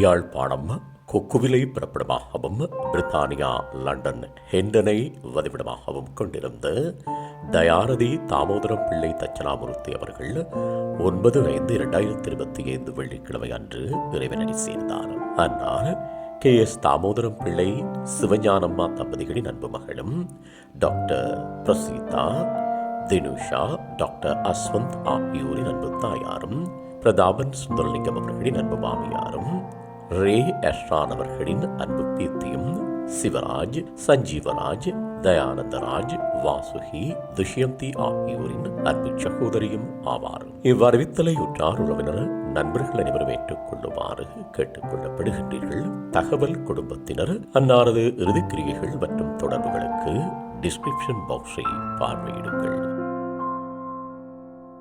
யாழ்ப்பாணம் கொக்குவிலை பிறப்பிடமாகவும் பிரித்தானியா London ஹெண்டனை வதிவிடமாகவும் கொண்டிருந்த தயாரதி தாமோதரம் பிள்ளை தச்சனாமூர்த்தி அவர்கள் ஒன்பது ஐந்து இரண்டாயிரத்தி இருபத்தி ஐந்து வெள்ளிக்கிழமை அன்று இறைவனடி சேர்ந்தார். அன்னார் கே. எஸ். தாமோதரம் பிள்ளை சிவஞானம்மா தம்பதிகளின் அன்பு மகளும் டாக்டர் பிரசீதா தினுஷா டாக்டர் அஸ்வந்த் ஆகியோரின் அன்பு தாயாரும் பிரதாபன் சுந்தரலிங்கம் அவர்களின் அன்பு மாமியாரும் ரே அஷ்ரான் அவர்களின் அன்பு பீத்தியும் சிவராஜ் சஞ்சீவராஜ் தயானந்தராஜ் வாசுகி துஷ்யந்தி ஆகியோரின் அன்பு சகோதரியும் ஆவார். இவ்வறிவித்தலை உற்றார் உறவினர் நண்பர்கள் அனைவரும் ஏற்றுக்கொள்ளுமாறு கேட்டுக் கொள்ளப்படுகின்றீர்கள் தகவல் குடும்பத்தினர் அன்னாரது இறுதிக்கிரியைகள் மற்றும் தொடர்புகளுக்கு டிஸ்கிரிப்ஷன் பாக்ஸை பார்வையிடுங்கள்.